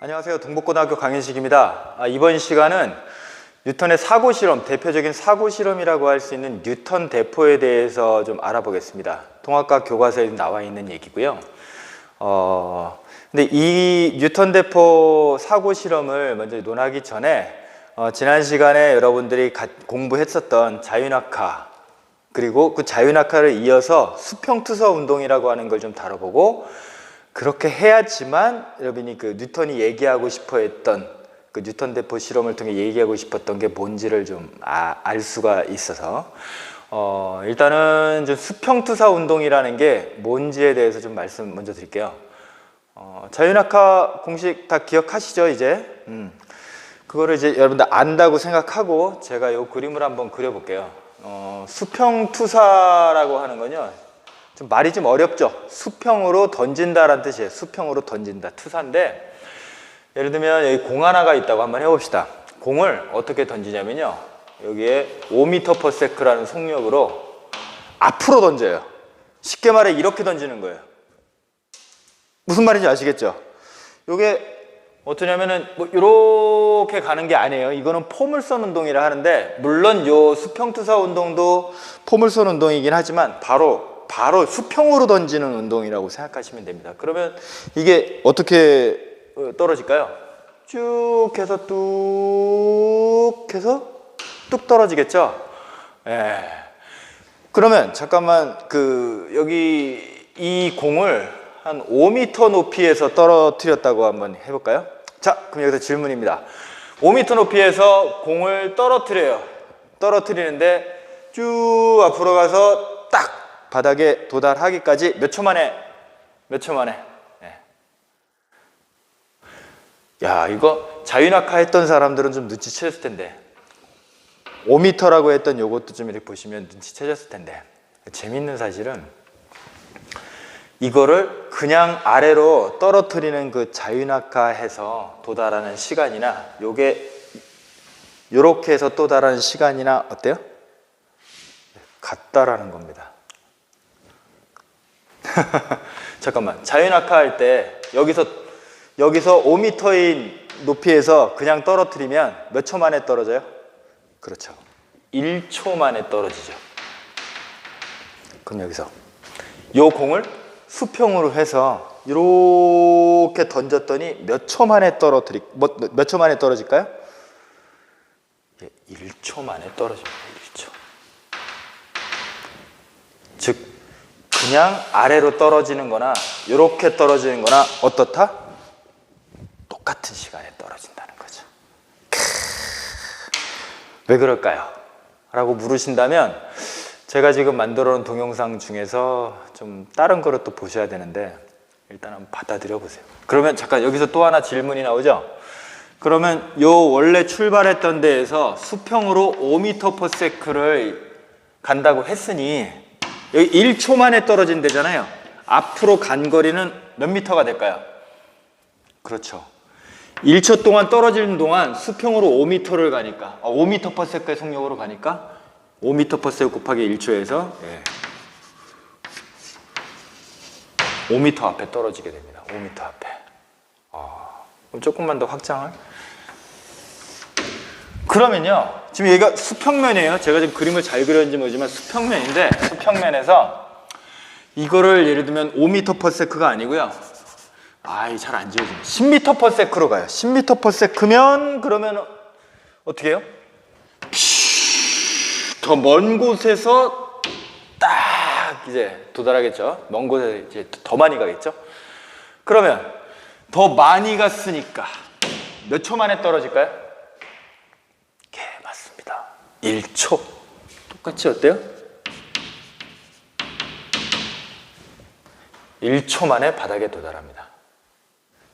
안녕하세요. 동북고등학교 강현식입니다. 아, 이번 시간은 뉴턴의 사고 실험, 대표적인 사고 실험이라고 할 수 있는 뉴턴 대포에 대해서 좀 알아보겠습니다. 통합과 교과서에 나와 있는 얘기고요. 어, 근데 이 뉴턴 대포 사고 실험을 먼저 논하기 전에 어, 지난 시간에 여러분들이 가- 공부했었던 자윤학화 그리고 그 자윤학화를 이어서 수평투서 운동이라고 하는 걸 좀 다뤄보고 그렇게 해야지만 여러분이 그 뉴턴이 얘기하고 싶어 했던 그 뉴턴 대포 실험을 통해 얘기하고 싶었던 게 뭔지를 좀 알 수가 있어서 어, 일단은 좀 수평투사 운동이라는 게 뭔지에 대해서 좀 말씀 먼저 드릴게요. 어, 자윤학화 공식 다 기억하시죠 이제? 음. 그거를 이제 여러분들 안다고 생각하고 제가 이 그림을 한번 그려볼게요. 어, 수평투사라고 하는 건요. 좀 말이 좀 어렵죠. 수평으로 던진다라는 뜻이에요. 수평으로 던진다. 투사인데 예를 들면 여기 공 하나가 있다고 한번 해봅시다. 공을 어떻게 던지냐면요. 여기에 5m/s라는 속력으로 앞으로 던져요. 쉽게 말해 이렇게 던지는 거예요. 무슨 말인지 아시겠죠? 요게 어떠냐면은 뭐 이렇게 가는 게 아니에요. 이거는 포물선 운동이라 하는데 물론 요 수평투사 운동도 포물선 운동이긴 하지만 바로 바로 수평으로 던지는 운동이라고 생각하시면 됩니다. 그러면 이게 어떻게 어, 떨어질까요? 쭉 해서 뚝 해서 뚝 떨어지겠죠? 예. 그러면 잠깐만 그 여기 이 공을 한 5m 높이에서 떨어뜨렸다고 한번 해볼까요? 자, 그럼 여기서 질문입니다. 5m 높이에서 공을 떨어뜨려요. 떨어뜨리는데 쭉 앞으로 가서 딱 바닥에 도달하기까지 몇 초 만에 몇 초 만에 예. 야 이거 자윤학화 했던 사람들은 좀 눈치챘을 텐데 5m라고 했던 요것도 좀 이렇게 보시면 눈치채셨을 텐데 재밌는 사실은 이거를 그냥 아래로 떨어뜨리는 그 자윤학화해서 도달하는 시간이나 요게 요렇게 해서 도달하는 시간이나 어때요? 같다라는 겁니다. 잠깐만 자윤학화 할 때 여기서 여기서 5m인 높이에서 그냥 떨어뜨리면 몇 초 만에 떨어져요? 그렇죠. 1초 만에 떨어지죠. 그럼 여기서 요 공을 수평으로 해서 이렇게 던졌더니 몇 초 만에 떨어뜨리 몇초 만에 떨어질까요? 예, 1초 만에 떨어집니다. 1초. 즉 그냥 아래로 떨어지는 거나 이렇게 떨어지는 거나 어떻다? 똑같은 시간에 떨어진다는 거죠. 왜 그럴까요? 라고 물으신다면 제가 지금 만들어 놓은 동영상 중에서 좀 다른 거를 또 보셔야 되는데 일단 한번 받아들여 보세요. 그러면 잠깐 여기서 또 하나 질문이 나오죠? 그러면 요 원래 출발했던 데에서 수평으로 5m/s를 간다고 했으니 여기 1초 만에 떨어진 데잖아요. 앞으로 간 거리는 몇 미터가 될까요? 그렇죠. 1초 동안 떨어지는 동안 수평으로 5m를 가니까 아, 5m/s의 속력으로 가니까 5m/s 곱하기 1초에서 예. 5m 앞에 떨어지게 됩니다. 5m 앞에. 아, 그럼 조금만 더 확장을. 그러면요. 지금 얘가 수평면이에요. 제가 지금 그림을 잘 그렸는지 모르지만 수평면인데 수평면에서 이거를 예를 들면 5m/s가 아니고요. 아이 잘 안 지워지네. 10m/s로 가요. 10m/s면 그러면 어떻게 해요? 더 먼 곳에서 딱 이제 도달하겠죠. 먼 곳에 이제 더 많이 가겠죠. 그러면 더 많이 갔으니까 몇 초 만에 떨어질까요? 예, 맞습니다. 1초. 똑같이 어때요? 1초 만에 바닥에 도달합니다.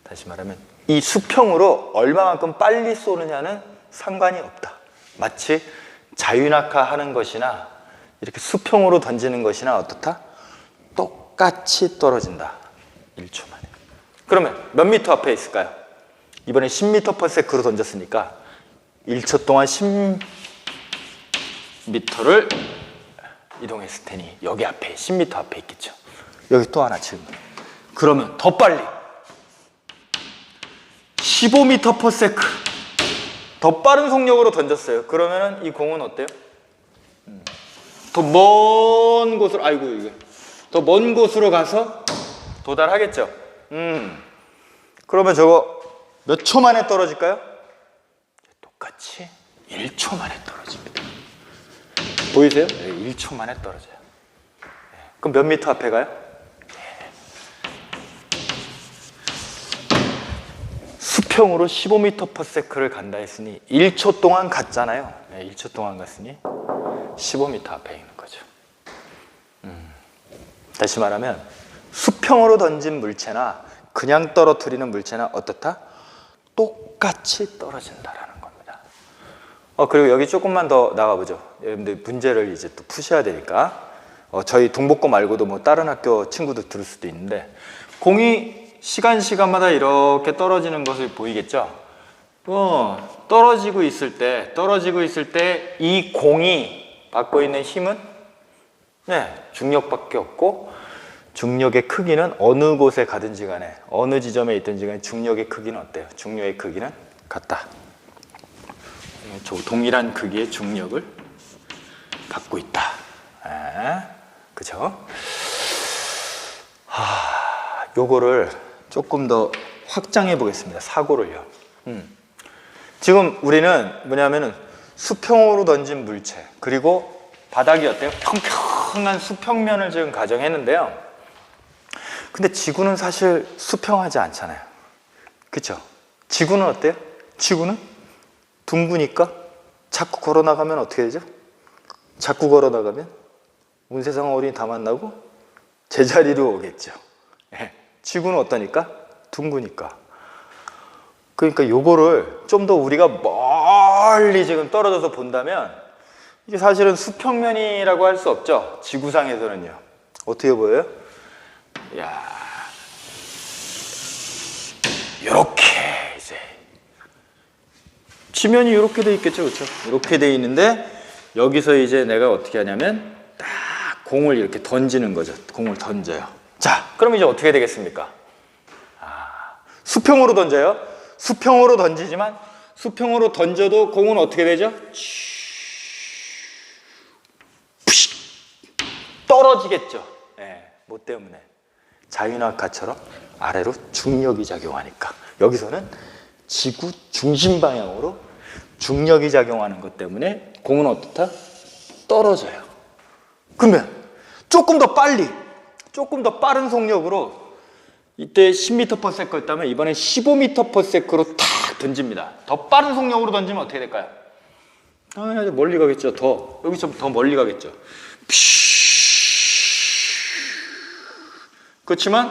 다시 말하면 이 수평으로 얼마만큼 빨리 쏘느냐는 상관이 없다. 마치 자윤학화 하는 것이나 이렇게 수평으로 던지는 것이나 어떻다? 똑같이 떨어진다. 1초 만에. 그러면 몇 미터 앞에 있을까요? 이번에 10m/s로 던졌으니까 1초 동안 10m를 이동했을 테니 여기 앞에 10m 앞에 있겠죠. 여기 또 하나 질문. 그러면 더 빨리 15m per sec. 더 빠른 속력으로 던졌어요. 그러면은 이 공은 어때요? 더 먼 곳으로 아이고 이게 더 먼 곳으로 가서 도달하겠죠. 음. 그러면 저거 몇 초 만에 떨어질까요? 똑같이 1초 만에 떨어집니다. 보이세요? 네, 1초 만에 떨어져요. 네. 그럼 몇 미터 앞에 가요? 수평으로 15m per sec를 간다 했으니 1초 동안 갔잖아요. 네, 1초 동안 갔으니 15m 앞에 있는 거죠. 음. 다시 말하면 수평으로 던진 물체나 그냥 떨어뜨리는 물체나 어떻다? 똑같이 떨어진다라는 겁니다. 어 그리고 여기 조금만 더 나가보죠. 여러분들 문제를 이제 또 푸셔야 되니까 어, 저희 동복고 말고도 뭐 다른 학교 친구들 들을 수도 있는데 공이 시간 시간마다 이렇게 떨어지는 것을 보이겠죠? 어, 떨어지고 있을 때 떨어지고 있을 때 이 공이 받고 있는 힘은 네 중력밖에 없고 중력의 크기는 어느 곳에 가든지 간에 어느 지점에 있든지 간에 중력의 크기는 어때요? 중력의 크기는 같다. 저 동일한 크기의 중력을 갖고 있다. 에, 그죠? 하, 요거를 조금 더 확장해 보겠습니다. 사고를요. 음. 지금 우리는 뭐냐면은 수평으로 던진 물체 그리고 바닥이 어때요? 평평한 수평면을 지금 가정했는데요. 근데 지구는 사실 수평하지 않잖아요. 그쵸? 지구는 어때요? 지구는 둥그니까 자꾸 걸어 나가면 어떻게 되죠? 자꾸 걸어 나가면 온 세상 어린이 다 만나고 제자리로 오겠죠. 예. 지구는 어떠니까? 둥그니까. 그러니까 요거를 좀 더 우리가 멀리 지금 떨어져서 본다면 이게 사실은 수평면이라고 할 수 없죠. 지구상에서는요. 어떻게 보여요? 야, 이렇게 지면이 이렇게 돼 있겠죠, 그렇죠? 이렇게 돼 있는데 여기서 이제 내가 어떻게 하냐면 딱 공을 이렇게 던지는 거죠. 공을 던져요. 자, 그럼 이제 어떻게 되겠습니까? 아, 수평으로 던져요. 수평으로 던지지만 수평으로 던져도 공은 어떻게 되죠? 떨어지겠죠. 예, 뭐 때문에? 자유낙하처럼 아래로 중력이 작용하니까 여기서는 지구 중심 방향으로 중력이 작용하는 것 때문에 공은 어떻다? 떨어져요. 그러면 조금 더 빨리, 조금 더 빠른 속력으로 이때 10m per sec였다면 이번엔 15m per sec로 탁 던집니다. 더 빠른 속력으로 던지면 어떻게 될까요? 당연하죠. 멀리 가겠죠. 더 여기 좀 더 멀리 가겠죠. 그렇지만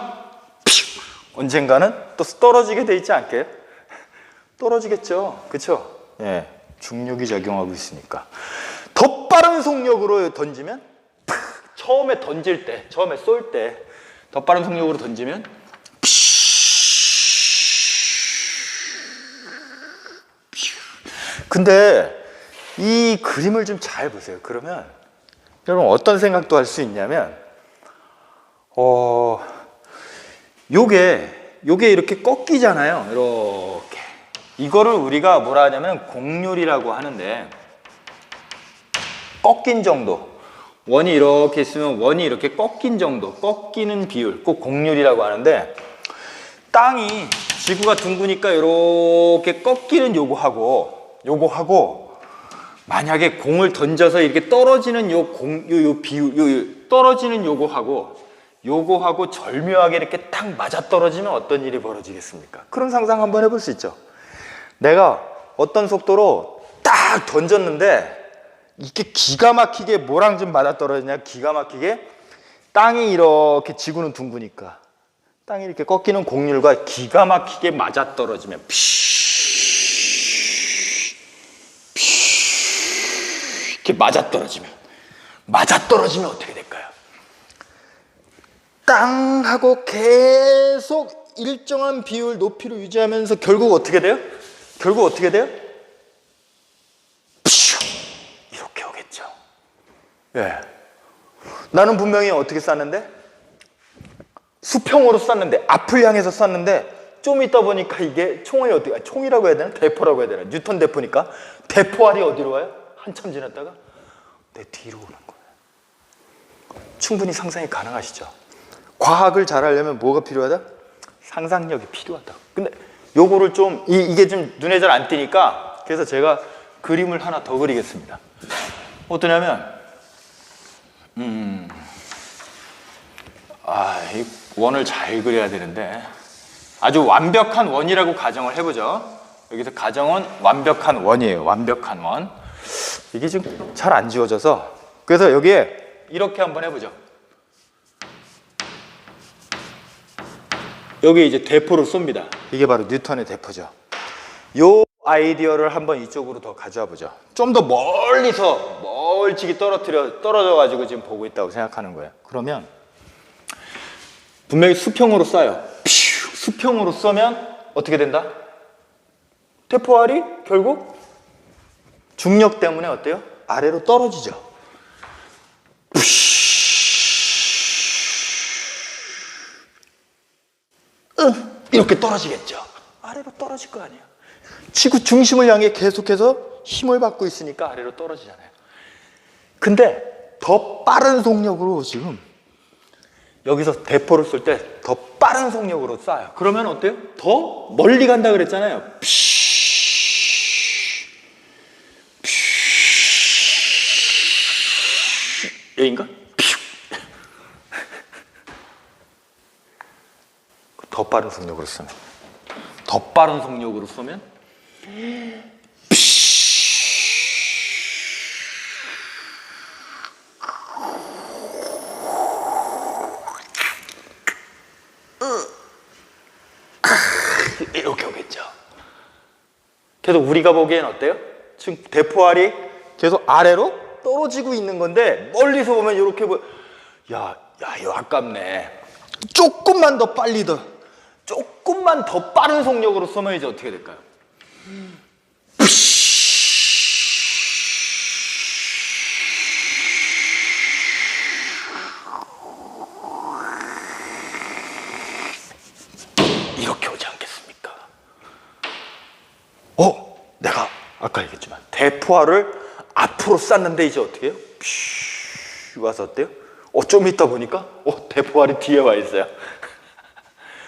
피! 언젠가는 또 떨어지게 돼 있지 않게요? 떨어지겠죠. 그렇죠? 예. 중력이 작용하고 있으니까. 더 빠른 속력으로 던지면 팍! 처음에 던질 때, 처음에 쏠 때 더 빠른 속력으로 던지면 근데 이 그림을 좀 잘 보세요. 그러면 여러분 어떤 생각도 할 수 있냐면 어, 요게, 요게 이렇게 꺾이잖아요. 이렇게. 이거를 우리가 뭐라 하냐면 곡률이라고 하는데, 꺾인 정도. 원이 이렇게 있으면 원이 이렇게 꺾인 정도, 꺾이는 비율, 꼭 곡률이라고 하는데, 땅이 지구가 둥그니까 이렇게 꺾이는 요거하고, 요거하고, 만약에 공을 던져서 이렇게 떨어지는 요 공, 요, 요 비율, 요, 요 떨어지는 요거하고, 요거하고 절묘하게 이렇게 딱 맞아 떨어지면 어떤 일이 벌어지겠습니까? 그런 상상 한번 해볼 수 있죠. 내가 어떤 속도로 딱 던졌는데 이게 기가 막히게 뭐랑 좀 맞아 떨어지냐? 기가 막히게 땅이 이렇게 지구는 둥그니까 땅이 이렇게 꺾이는 곡률과 기가 막히게 맞아 떨어지면 피 이렇게 맞아 떨어지면 맞아 떨어지면 어떻게 될까요? 땅하고 계속 일정한 비율 높이를 유지하면서 결국 어떻게 돼요? 결국 어떻게 돼요? 퓨! 이렇게 오겠죠. 예. 나는 분명히 어떻게 쐈는데? 수평으로 쐈는데, 앞을 향해서 쐈는데, 좀 있다 보니까 이게 총이 어디, 아, 총이라고 해야 되나? 대포라고 해야 되나? 뉴턴 대포니까 대포알이 어디로 와요? 한참 지났다가 내 뒤로 오는 거예요. 충분히 상상이 가능하시죠? 과학을 잘하려면 뭐가 필요하다? 상상력이 필요하다. 근데 요거를 좀 이, 이게 좀 눈에 잘 안 띄니까 그래서 제가 그림을 하나 더 그리겠습니다. 어떠냐면 음, 아, 이 원을 잘 그려야 되는데 아주 완벽한 원이라고 가정을 해보죠. 여기서 가정은 완벽한 원이에요. 완벽한 원. 이게 지금 잘 안 지워져서 그래서 여기에 이렇게 한번 해보죠. 여기 이제 대포를 쏩니다. 이게 바로 뉴턴의 대포죠. 요 아이디어를 한번 이쪽으로 더 가져와 보죠. 좀 더 멀리서 멀찍이 떨어뜨려 떨어져 가지고 지금 보고 있다고 생각하는 거예요. 그러면 분명히 수평으로 쏴요. 퓨, 수평으로 쏘면 어떻게 된다? 대포알이 결국 중력 때문에 어때요? 아래로 떨어지죠. 이렇게 떨어지겠죠. 아래로 떨어질 거 아니에요. 지구 중심을 향해 계속해서 힘을 받고 있으니까 아래로 떨어지잖아요. 근데 더 빠른 속력으로 지금 여기서 대포를 쏠 때 더 빠른 속력으로 쏴요. 그러면 어때요? 더 멀리 간다 그랬잖아요. 여긴가? 더 빠른 속력으로 쏘면 더 빠른 속력으로 쏘면 이렇게 오겠죠. 그래서 우리가 보기엔 어때요? 지금 대포알이 계속 아래로 떨어지고 있는 건데 멀리서 보면 이렇게 보. 야, 야, 이거 아깝네. 조금만 더 빨리 더, 조금만 더 빠른 속력으로 쏘면 이제 어떻게 될까요? 이렇게 오지 않겠습니까? 어? 내가 아까 얘기했지만 대포알을 앞으로 쐈는데 이제 어떻게 해요? 퓨 와서 어때요? 어, 좀 있다 보니까 어, 대포알이 뒤에 와 있어요.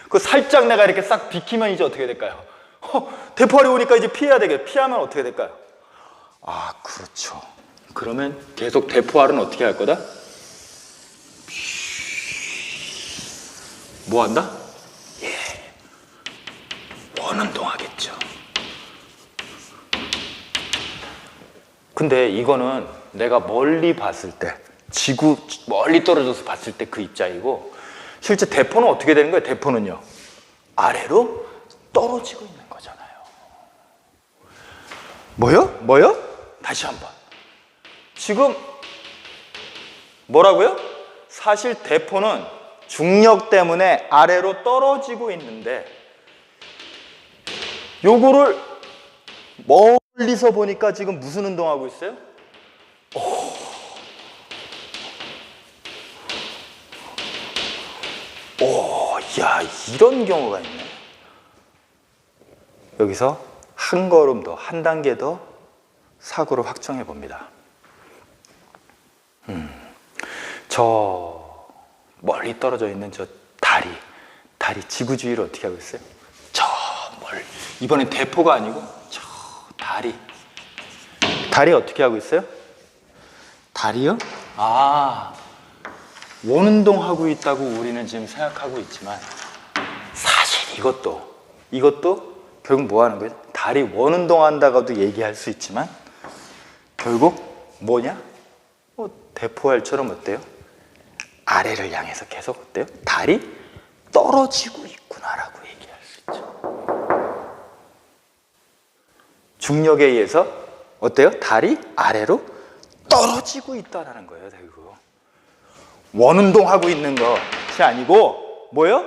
그 살짝 내가 이렇게 싹 비키면 이제 어떻게 될까요? 어, 대포알이 오니까 이제 피해야 되겠 피하면 어떻게 될까요? 아, 그렇죠. 그러면 계속 대포알은 어떻게 할 거다? 뭐 한다? 원운동 하겠죠. 근데 이거는 내가 멀리 봤을 때, 지구 멀리 떨어져서 봤을 때 그 입장이고, 실제 대포는 어떻게 되는 거예요? 대포는요, 아래로 떨어지고 있는 거잖아요. 뭐요? 뭐요? 다시 한번. 지금 뭐라고요? 사실 대포는 중력 때문에 아래로 떨어지고 있는데, 요거를 멀리서 보니까 지금 무슨 운동하고 있어요? 오, 오, 야, 이런 경우가 있네. 여기서 한 걸음 더, 한 단계 더 사고를 확정해 봅니다. 음, 저 멀리 떨어져 있는 저 다리, 다리 지구 주위를 어떻게 하고 있어요? 저 멀, 이번엔 대포가 아니고 저 다리. 다리 어떻게 하고 있어요? 다리요? 아, 원운동 하고 있다고 우리는 지금 생각하고 있지만 사실 이것도 이것도 결국 뭐 하는 거예요? 다리 원운동 한다고도 얘기할 수 있지만 결국 뭐냐? 뭐 대포알처럼 어때요? 아래를 향해서 계속 어때요? 달이 떨어지고 있구나라고 얘기할 수 있죠. 중력에 의해서 어때요? 달이 아래로 떨어지고 있다라는 거예요, 결국. 원운동하고 있는 것이 아니고 뭐요?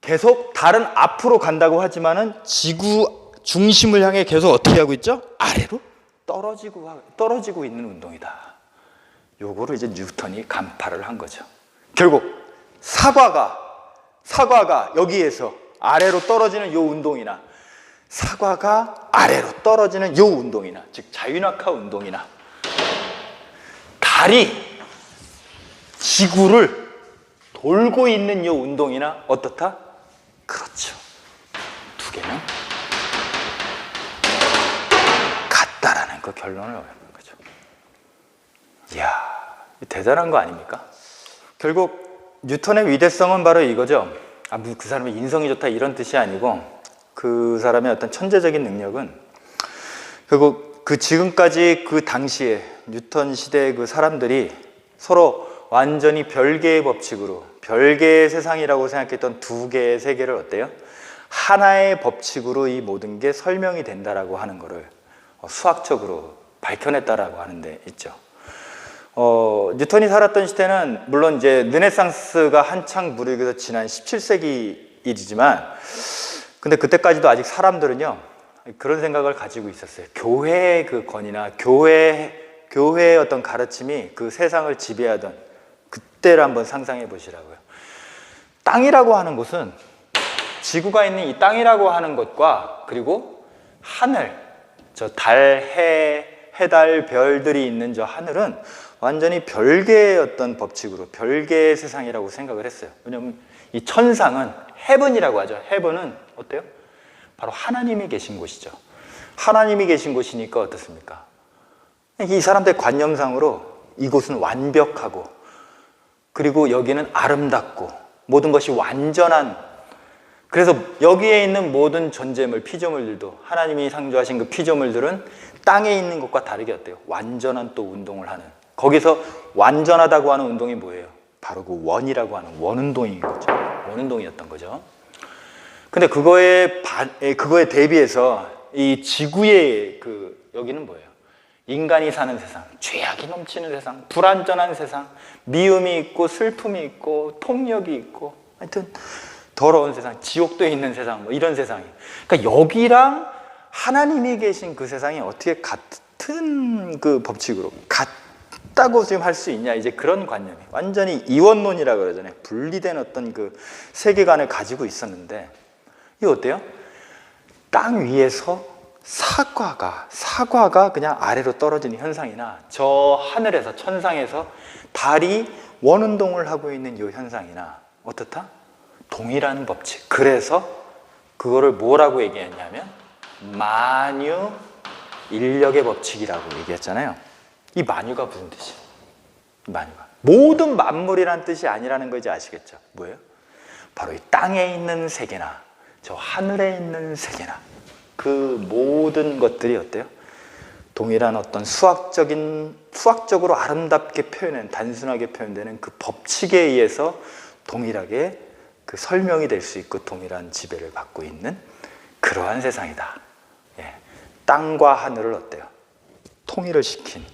계속 달은 앞으로 간다고 하지만은 지구 중심을 향해 계속 어떻게 하고 있죠? 아래로 떨어지고 하- 떨어지고 있는 운동이다. 요거를 이제 뉴턴이 간파를 한 거죠. 결국 사과가 사과가 여기에서 아래로 떨어지는 요 운동이나 사과가 아래로 떨어지는 요 운동이나 즉 자윤학화 운동이나 달이 지구를 돌고 있는 요 운동이나 어떻다? 그렇죠. 두 개는 같다라는 그 결론을 얻는 거죠. 이야, 대단한 거 아닙니까? 결국 뉴턴의 위대성은 바로 이거죠. 아, 뭐그 사람의 인성이 좋다 이런 뜻이 아니고 그 사람의 어떤 천재적인 능력은 결국 그 지금까지 그 당시에 뉴턴 시대의 그 사람들이 서로 완전히 별개의 법칙으로 별개의 세상이라고 생각했던 두 개의 세계를 어때요? 하나의 법칙으로 이 모든 게 설명이 된다라고 하는 것을 어, 수학적으로 밝혀냈다라고 하는데 있죠. 어, 뉴턴이 살았던 시대는 물론 이제 르네상스가 한창 무르익어서 지난 17세기 일이지만 근데 그때까지도 아직 사람들은요 그런 생각을 가지고 있었어요. 교회의 그 권위나 교회 교회의 어떤 가르침이 그 세상을 지배하던 그때를 한번 상상해 보시라고요. 땅이라고 하는 곳은 지구가 있는 이 땅이라고 하는 것과 그리고 하늘, 저 달, 해, 해달, 별들이 있는 저 하늘은 완전히 별개의 어떤 법칙으로 별개의 세상이라고 생각을 했어요. 왜냐하면 이 천상은 헤븐이라고 하죠. 헤븐은 어때요? 바로 하나님이 계신 곳이죠. 하나님이 계신 곳이니까 어떻습니까? 이 사람들 관념상으로 이곳은 완벽하고 그리고 여기는 아름답고 모든 것이 완전한 그래서 여기에 있는 모든 존재물, 피조물들도 하나님이 창조하신 그 피조물들은 땅에 있는 것과 다르게 어때요? 완전한 또 운동을 하는 거기서 완전하다고 하는 운동이 뭐예요? 바로 그 원이라고 하는 원운동인 거죠. 원운동이었던 거죠. 근데 그거에 반, 에, 그거에 대비해서 이 지구의 그 여기는 뭐예요? 인간이 사는 세상, 죄악이 넘치는 세상, 불완전한 세상, 미움이 있고 슬픔이 있고 통력이 있고 하여튼 더러운 세상, 지옥도에 있는 세상, 뭐 이런 세상이. 그러니까 여기랑 하나님이 계신 그 세상이 어떻게 같은 그 법칙으로 같다고 지금 할 수 있냐 이제 그런 관념이 완전히 이원론이라 그러잖아요. 분리된 어떤 그 세계관을 가지고 있었는데 이거 어때요? 땅 위에서 사과가 사과가 그냥 아래로 떨어지는 현상이나 저 하늘에서 천상에서 달이 원운동을 하고 있는 이 현상이나 어떻다? 동일한 법칙. 그래서 그거를 뭐라고 얘기했냐면 만유 인력의 법칙이라고 얘기했잖아요. 이 만유가 무슨 뜻이에요? 이 만유가 모든 만물이란 뜻이 아니라는 거 이제 아시겠죠? 뭐예요? 바로 이 땅에 있는 세계나 저 하늘에 있는 세계나 그 모든 것들이 어때요? 동일한 어떤 수학적인 수학적으로 아름답게 표현된 단순하게 표현되는 그 법칙에 의해서 동일하게 그 설명이 될 수 있고 동일한 지배를 받고 있는 그러한 세상이다. 예. 땅과 하늘을 어때요? 통일을 시킨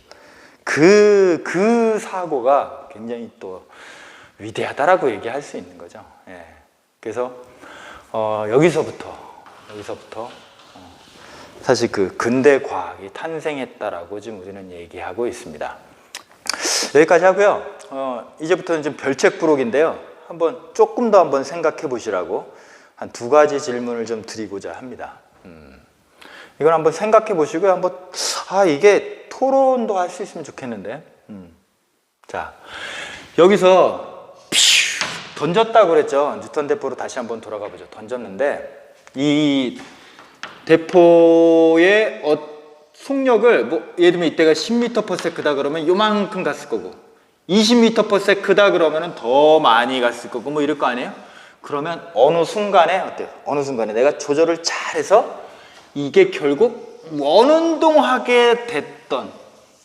그, 그 사고가 굉장히 또 위대하다라고 얘기할 수 있는 거죠. 예. 그래서 어, 여기서부터 여기서부터 어, 사실 그 근대 과학이 탄생했다라고 지금 우리는 얘기하고 있습니다. 여기까지 하고요. 어, 이제부터는 좀 별책 부록인데요. 한번 조금 더 한번 생각해 보시라고 한 두 가지 질문을 좀 드리고자 합니다. 음, 이걸 한번 생각해 보시고요. 한번 아 이게 토론도 할 수 있으면 좋겠는데. 음. 자 여기서 피슈 던졌다고 그랬죠. 뉴턴 대포로 다시 한번 돌아가 보죠. 던졌는데 이 대포의 어, 속력을 뭐 예를 들면 이때가 10m/s다 그러면 요만큼 갔을 거고 20m/s다 그러면 더 많이 갔을 거고 뭐 이럴 거 아니에요? 그러면 어느 순간에 어때요? 어느 순간에 내가 조절을 잘해서 이게 결국 원운동하게 됐던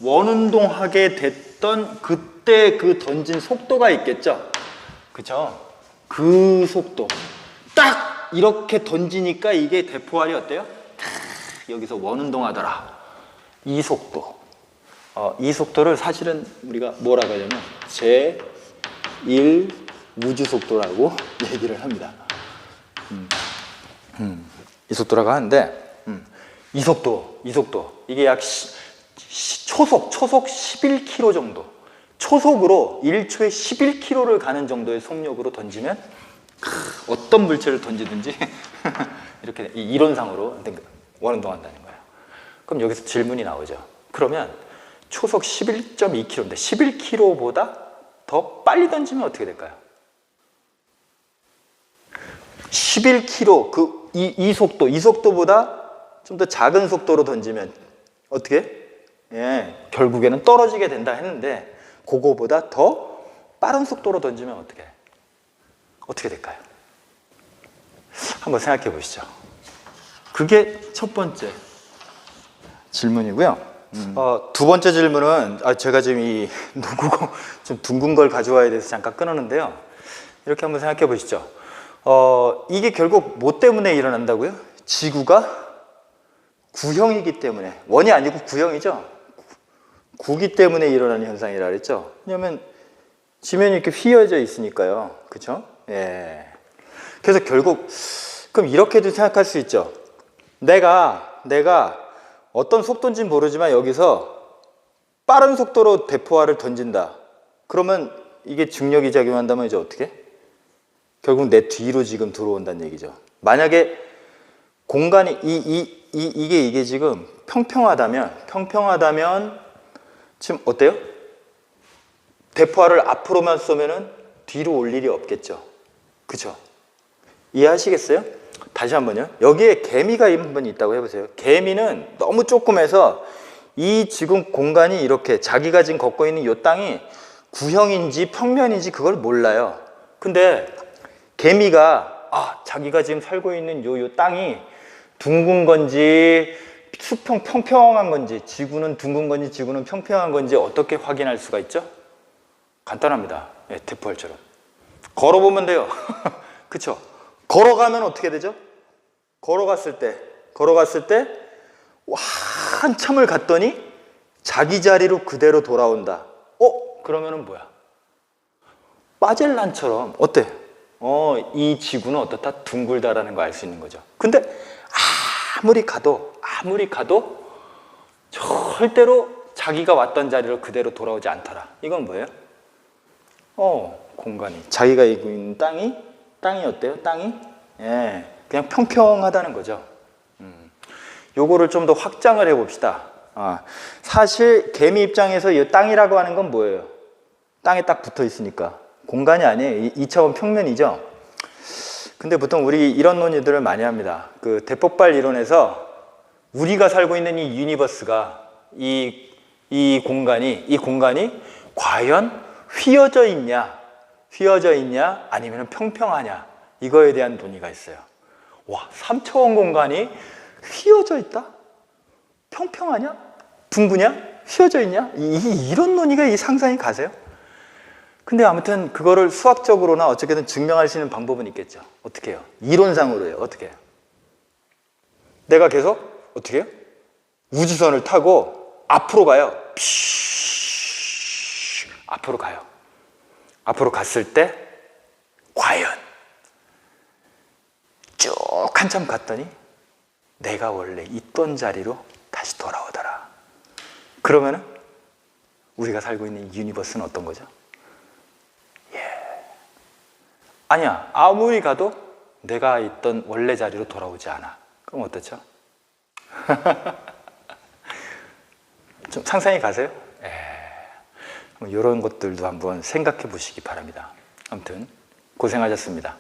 원운동하게 됐던 그때 그 던진 속도가 있겠죠? 그죠? 그 속도 딱 이렇게 던지니까 이게 대포알이 어때요? 탁, 여기서 원운동하더라. 이 속도. 어, 이 속도를 사실은 우리가 뭐라고 하냐면 제1 우주 속도라고 얘기를 합니다. 음, 음, 이 속도라고 하는데 음, 이 속도, 이 속도. 이게 약 시, 시- 초속, 초속 11km 정도. 초속으로 1초에 11km를 가는 정도의 속력으로 던지면 크, 어떤 물체를 던지든지 이렇게 이 이론상으로 원운동한다는 거예요. 그럼 여기서 질문이 나오죠. 그러면 초속 11.2km인데 11km보다 더 빨리 던지면 어떻게 될까요? 11km 그 이 이 속도 이 속도보다 좀 더 작은 속도로 던지면 어떻게? 예, 결국에는 떨어지게 된다 했는데 그거보다 더 빠른 속도로 던지면 어떻게? 어떻게 될까요? 한번 생각해 보시죠. 그게 첫 번째 질문이고요. 어, 두 번째 질문은 아, 제가 지금 이 농구공 좀 둥근 걸 가져와야 돼서 잠깐 끊었는데요. 이렇게 한번 생각해 보시죠. 어, 이게 결국 뭐 때문에 일어난다고요? 지구가 구형이기 때문에 원이 아니고 구형이죠. 구기 때문에 일어나는 현상이라 그랬죠. 왜냐하면 지면이 이렇게 휘어져 있으니까요. 그렇죠? 예. 그래서 결국 그럼 이렇게도 생각할 수 있죠. 내가 내가 어떤 속도인지는 모르지만 여기서 빠른 속도로 대포화를 던진다. 그러면 이게 중력이 작용한다면 이제 어떻게? 결국 내 뒤로 지금 들어온다는 얘기죠. 만약에 공간이 이, 이, 이, 이게 이게 지금 평평하다면 평평하다면 지금 어때요? 대포화를 앞으로만 쏘면은 뒤로 올 일이 없겠죠. 그죠? 이해하시겠어요? 다시 한번요. 여기에 개미가 한번 있다고 해보세요. 개미는 너무 조그매서 이 지금 공간이 이렇게 자기가 지금 걷고 있는 이 땅이 구형인지 평면인지 그걸 몰라요. 근데 개미가 아 자기가 지금 살고 있는 요, 요 땅이 둥근 건지 수평 평평한 건지 지구는 둥근 건지 지구는 평평한 건지 어떻게 확인할 수가 있죠? 간단합니다. 예, 대포알처럼 걸어보면 돼요. 그쵸? 걸어가면 어떻게 되죠? 걸어갔을 때, 걸어갔을 때, 와, 한참을 갔더니 자기 자리로 그대로 돌아온다. 어? 그러면은 뭐야? 마젤란처럼, 어때? 어, 이 지구는 어떻다? 둥글다라는 거 알 수 있는 거죠. 근데 아무리 가도, 아무리 가도 절대로 자기가 왔던 자리로 그대로 돌아오지 않더라. 이건 뭐예요? 어, 공간이. 자기가 있고 있는 땅이, 땅이 어때요? 땅이? 예, 그냥 평평하다는 거죠. 음, 요거를 좀 더 확장을 해봅시다. 아, 사실 개미 입장에서 이 땅이라고 하는 건 뭐예요? 땅에 딱 붙어 있으니까. 공간이 아니에요. 2차원 평면이죠. 근데 보통 우리 이런 논의들을 많이 합니다. 그 대폭발 이론에서 우리가 살고 있는 이 유니버스가 이, 이 공간이, 이 공간이 과연 휘어져 있냐, 휘어져 있냐, 아니면 평평하냐, 이거에 대한 논의가 있어요. 와, 3차원 공간이 휘어져 있다? 평평하냐? 둥그냐? 휘어져 있냐? 이, 이런 논의가 이 상상이 가세요? 근데 아무튼 그거를 수학적으로나 어떻게든 증명할 수 있는 방법은 있겠죠. 어떻게 해요? 이론상으로요. 어떻게 해요? 내가 계속 어떻게 해요? 우주선을 타고 앞으로 가요. 앞으로 가요. 앞으로 갔을 때 과연 쭉 한참 갔더니 내가 원래 있던 자리로 다시 돌아오더라. 그러면은 우리가 살고 있는 유니버스는 어떤 거죠? 예. 아니야. 아무리 가도 내가 있던 원래 자리로 돌아오지 않아. 그럼 어떻죠? 좀 상상이 가세요? 뭐 이런 것들도 한번 생각해 보시기 바랍니다. 아무튼 고생하셨습니다.